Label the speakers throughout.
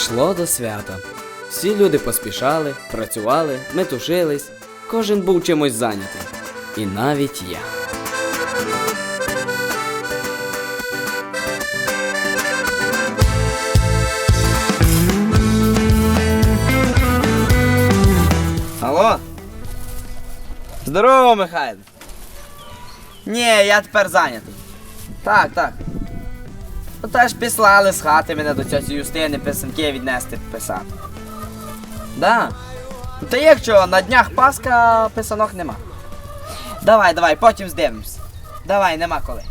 Speaker 1: Йшло до свята. Всі люди поспішали, працювали, метушились, кожен був чимось зайнятий. І навіть я.
Speaker 2: Алло? Здорово, Михайло. Ні, я тепер зайнятий. Так, так. Ну теж післали з хати мене до цього Юстини писанки віднести писати. Да. Ну та якщо на днях Пасха писанок нема. Давай, давай, потім здивимось. Давай, нема коли.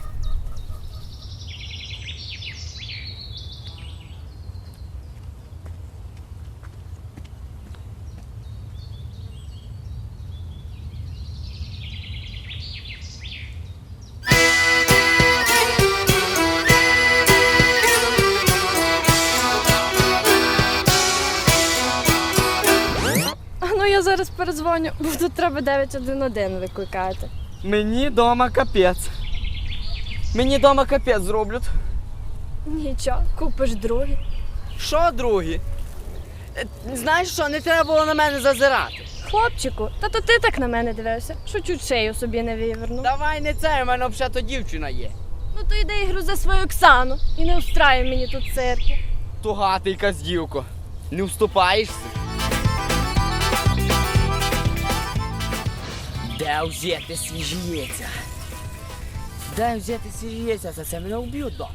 Speaker 3: Я бо тут треба 911 викликати.
Speaker 2: Мені дома капець. Мені дома капець зроблять.
Speaker 3: Нічого, купиш другий.
Speaker 2: Що, другі? Е, Знаєш що, не треба було на мене зазирати.
Speaker 3: Хлопчику, та то ти так на мене дивився, що чуть шею собі не вивернув.
Speaker 2: Давай не це, у мене взагалі то дівчина є.
Speaker 3: Ну то йди ігру за свою Оксану і не устраюй мені тут цирки.
Speaker 2: Тугатий дівко. Не вступаєшся. Де взяти свіжі яйця? Де взяти свіжі яйця? За це мене вб'ють дома.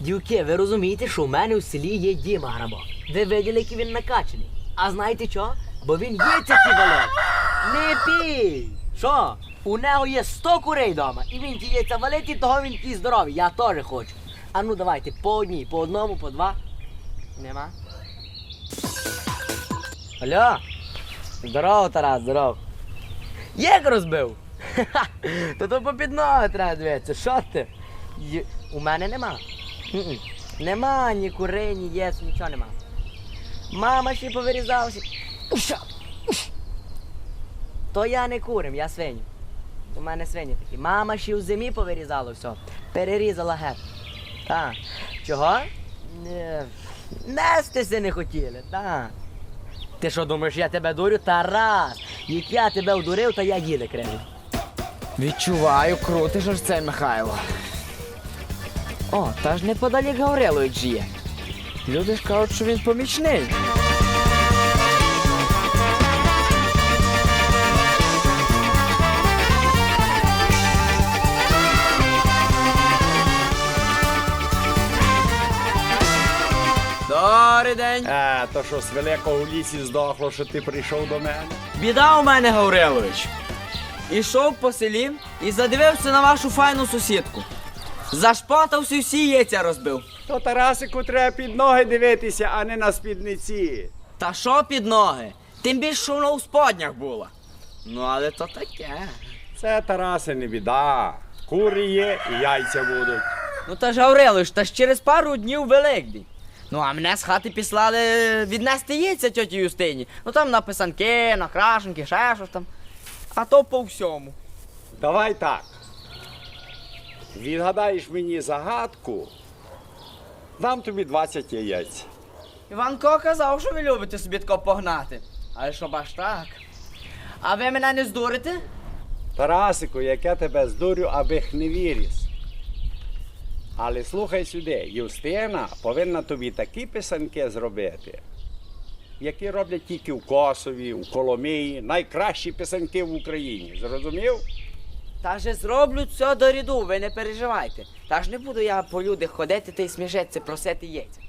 Speaker 4: Дівки, ви розумієте, що в мене в селі є Діма Грабо. Ви виділи, який він накачаний. А знаєте що? Бо він яйця ті валив. Не пій! Що? У нього є 100 курей вдома, і він ті яйця валить, і того він ті здоровий. Я теж хочу. А ну давайте, по одній, по одному, по два. Нема. Алло? Здорово, Тарас, здорово. Як розбив? То то попід ноги треба дивитися. Що ти? У мене нема. Нема ні курей, ні яєць, нічого нема. Мама ще повирізалася. То я не курим, я свиню. У мене свині такі. Мама ще в зимі повирізала все. Перерізала геть. Так. Чого? Не. Нестися не хотіли, так. Ти що думаєш, я тебе дурю? Тарас! Як я тебе одурив, та я їде кривий.
Speaker 2: Відчуваю, крутиш аж це, Михайло. О, та ж неподалік Гаврилович є. Люди ж кажуть, що він помічний. Добрий день.
Speaker 5: Е, то що з великого лісі здохло, що ти прийшов до мене?
Speaker 2: Біда у мене, Гаврилович. Ішов по селі і задивився на вашу файну сусідку. Зашпатався всі яйця розбив.
Speaker 5: То Тарасику треба під ноги дивитися, а не на спідниці.
Speaker 2: Та що під ноги? Тим більше, що вона у споднях була. Ну, але то таке.
Speaker 5: Це Тараси не біда. Кури є і яйця будуть.
Speaker 2: Ну та ж Гаврилович, та ж через пару днів Великдень. Ну, а мене з хати післали віднести яйця тьоті Юстині. Ну там на писанки, на крашенки, ще щось там. А то по всьому.
Speaker 5: Давай так. Відгадаєш мені загадку, дам тобі 20 яєць.
Speaker 2: Іванко казав, що ви любите собі тако погнати. Але що баш так? А ви мене не здурите?
Speaker 5: Тарасику, як я тебе здурю, аби не віріс. Але слухай сюди, Юстина повинна тобі такі писанки зробити, які роблять тільки в Косові, в Коломиї, найкращі писанки в Україні. Зрозумів?
Speaker 2: Та же зроблю все до ряду, ви не переживайте. Та ж не буду я по людях ходити та й сміжеться, просити яйця.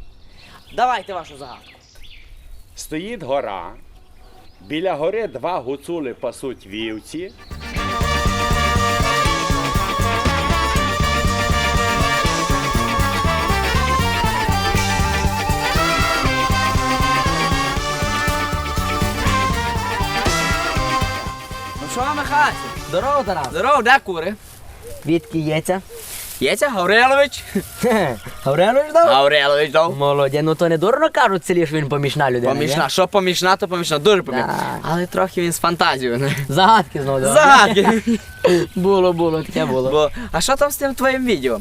Speaker 2: Давайте вашу загадку.
Speaker 5: Стоїть гора, біля гори два гуцули пасуть вівці.
Speaker 2: Ну що, Михайло?
Speaker 4: Здорово, Тарас.
Speaker 2: Здорово, де кури?
Speaker 4: Відки яйця?
Speaker 2: Яйця Гаврилович?
Speaker 4: Гаврилович дав?
Speaker 2: Гаврилович дав.
Speaker 4: Молодя, ну то не дурно кажуть в селі, що він помічна людина.
Speaker 2: Помішна. що помічна, то помічна, дуже помічна. Але трохи він з фантазією. не?
Speaker 4: Загадки знову давай.
Speaker 2: Загадки.
Speaker 4: Було, було, таке було.
Speaker 2: Бо, а що там з тим твоїм відео?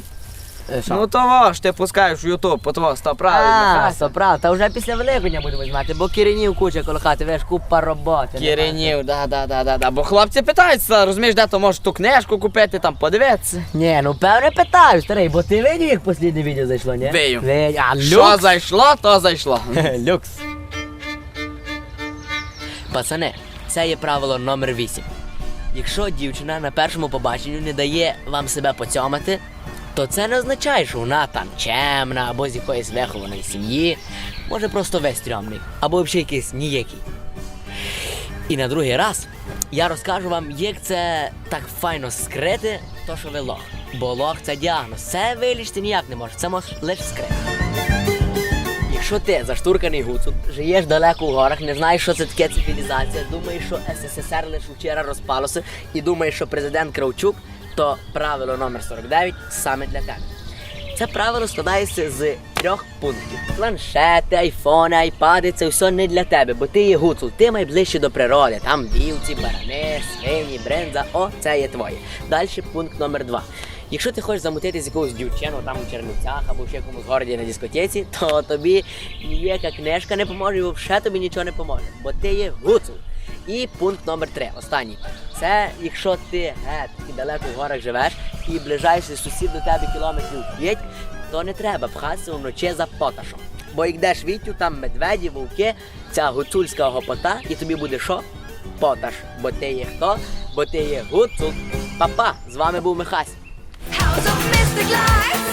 Speaker 4: Е, що?
Speaker 2: Ну того ж ти пускаєш в Ютуб, по того правильно.
Speaker 4: А, правда, та вже після Великодня будемо знімати, бо киренів куча коло хати, веш, купа роботи.
Speaker 2: Кіренів, да, да, да, да, да. Бо хлопці питаються, розумієш, де то можеш ту книжку купити, там подивитися.
Speaker 4: Ні, ну певне питаю, старий, бо ти видів, як останнє відео зайшло, ні?
Speaker 2: Видів.
Speaker 4: Видів. А
Speaker 2: Що
Speaker 4: люкс?
Speaker 2: зайшло, то зайшло.
Speaker 4: Люкс. Пацани, це є правило номер 8. Якщо дівчина на першому побаченню не дає вам себе поцьомати, то це не означає, що вона там чемна або з якоїсь вихованої сім'ї, може просто весь стрьомний, або взагалі якийсь ніякий. І на другий раз я розкажу вам, як це так файно скрити, то що ви лох. Бо лох це діагноз. Це вилічити ніяк не може, це може лише скрити. Якщо ти заштурканий гуцул, живеш далеко в горах, не знаєш, що це таке цивілізація, думаєш, що СССР лише вчора розпалося, і думаєш, що президент Кравчук, то правило номер 49 саме для тебе. Це правило складається з трьох пунктів: планшети, айфони, айпади це все не для тебе, бо ти є гуцул, ти найближче до природи. Там вівці, барани, свині, бринза. О, це є твоє. Далі пункт номер два. Якщо ти хочеш замутити з якогось дівчину там у Чернівцях або ще якомусь городі на дискотеці, то тобі ніяка книжка не поможе і взагалі тобі нічого не поможе, бо ти є гуцул. І пункт номер три, останній. Це якщо ти геть і далеко в горах живеш, і ближайший сусід до тебе кілометрів 5, то не треба пхатися вночі за поташом. Бо йдеш віттю, там медведі, вовки, ця гуцульська гопота, і тобі буде що? Поташ. Бо ти є хто? Бо ти є гуцул. Папа, з вами був Михась.
Speaker 6: House of mystic lights,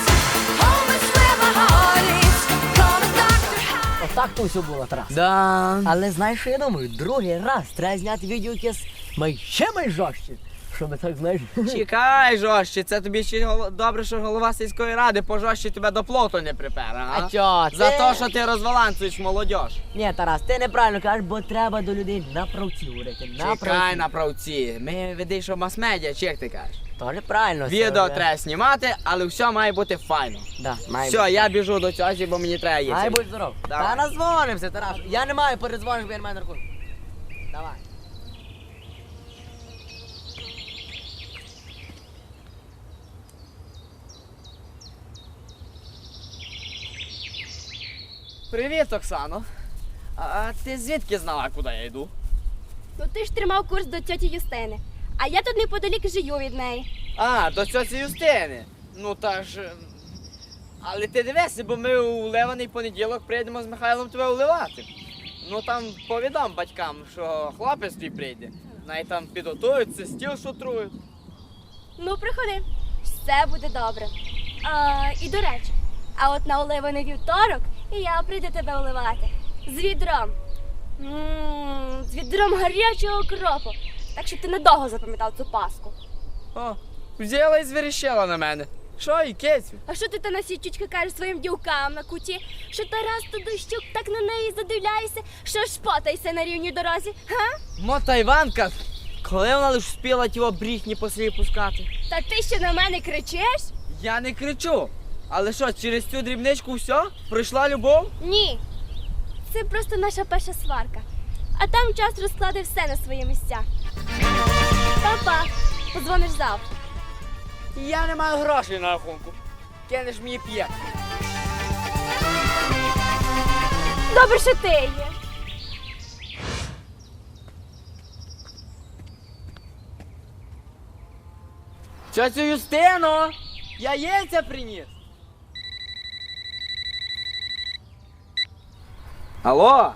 Speaker 4: Отак то все було, Тарас.
Speaker 2: Да.
Speaker 4: Але знаєш, що я думаю, другий раз треба зняти відео май ще майжорстче. Щоб так знаєш.
Speaker 2: Чекай, жорстче, це тобі ще добре, що голова сільської ради пожорстче тебе до плоту не припер, а?
Speaker 4: А чо,
Speaker 2: За те, що ти розваланцюєш молодь.
Speaker 4: Ні, Тарас, ти неправильно кажеш, бо треба до людей на правці говорити. На
Speaker 2: Чекай на правці. Ми веди, що мас-медіа, чи як ти кажеш?
Speaker 4: Тоже правильно.
Speaker 2: Відео
Speaker 4: вже.
Speaker 2: треба знімати, але все має бути файно.
Speaker 4: Да, має
Speaker 2: Все, я біжу до цього, бо мені треба їсти.
Speaker 4: Ай, будь здоров.
Speaker 2: Давай.
Speaker 4: Та назвонимося, Тарас. Я не маю, передзвониш, бо я не маю на рахунку. Давай.
Speaker 2: Привіт, Оксано. А ти звідки знала, куди я йду?
Speaker 3: Ну ти ж тримав курс до тьоті Юстини. А я тут неподалік живу від неї.
Speaker 2: А, до цьоці Юстини. Ну та ж. е, Але ти дивися, бо ми у ливаний понеділок прийдемо з Михайлом тебе уливати. Ну там повідом батькам, що хлопець твій прийде. Навіть там підготуються, стіл шутрують.
Speaker 3: Ну, приходи, все буде добре. А, і до речі, а от на оливаний вівторок і я прийду тебе оливати. З відром. Ммм, з відром гарячого окропу. Так що ти недовго запам'ятав цю паску.
Speaker 2: О, взяла і звіріщала на мене. Що, і кецю?
Speaker 3: А що ти та на січечки кажеш своїм дівкам на куті? Що Тарас Тодощук так на неї задивляється, що шпотайся на рівній дорозі, га?
Speaker 2: Мота Іванка, коли вона лиш спіла ті бріхні по селі пускати?
Speaker 3: Та ти ще на мене кричиш?
Speaker 2: Я не кричу. Але що, через цю дрібничку все? Пройшла любов?
Speaker 3: Ні. Це просто наша перша сварка. А там час розкладе все на свої місця. Па-па, подзвониш завтра.
Speaker 2: Я не маю грошей на рахунку. Кинеш мені п'є.
Speaker 3: Добре, що ти є.
Speaker 2: Тьоцю Юстино, я яйця приніс. Алло?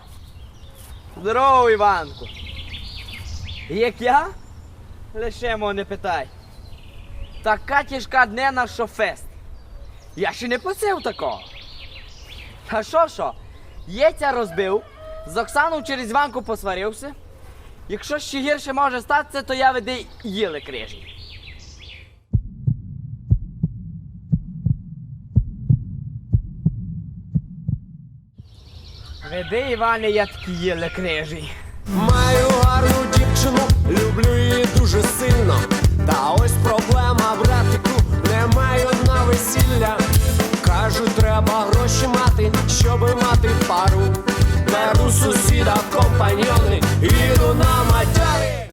Speaker 2: Здорово, Іванку. Як я? Лише мого не питай. Така тяжка днена, що фест. Я ще не просив такого. Та що що? Яйця розбив, з Оксану через Іванку посварився. Якщо ще гірше може статися, то я веди їли крижі. Веди, Іване, я такі їли крижі.
Speaker 7: Дівчину, люблю її дуже сильно. Та ось проблема, братику, не маю на весілля. Кажуть, треба гроші мати, щоби мати пару. Беру сусіда компаньйони, іду на матярі.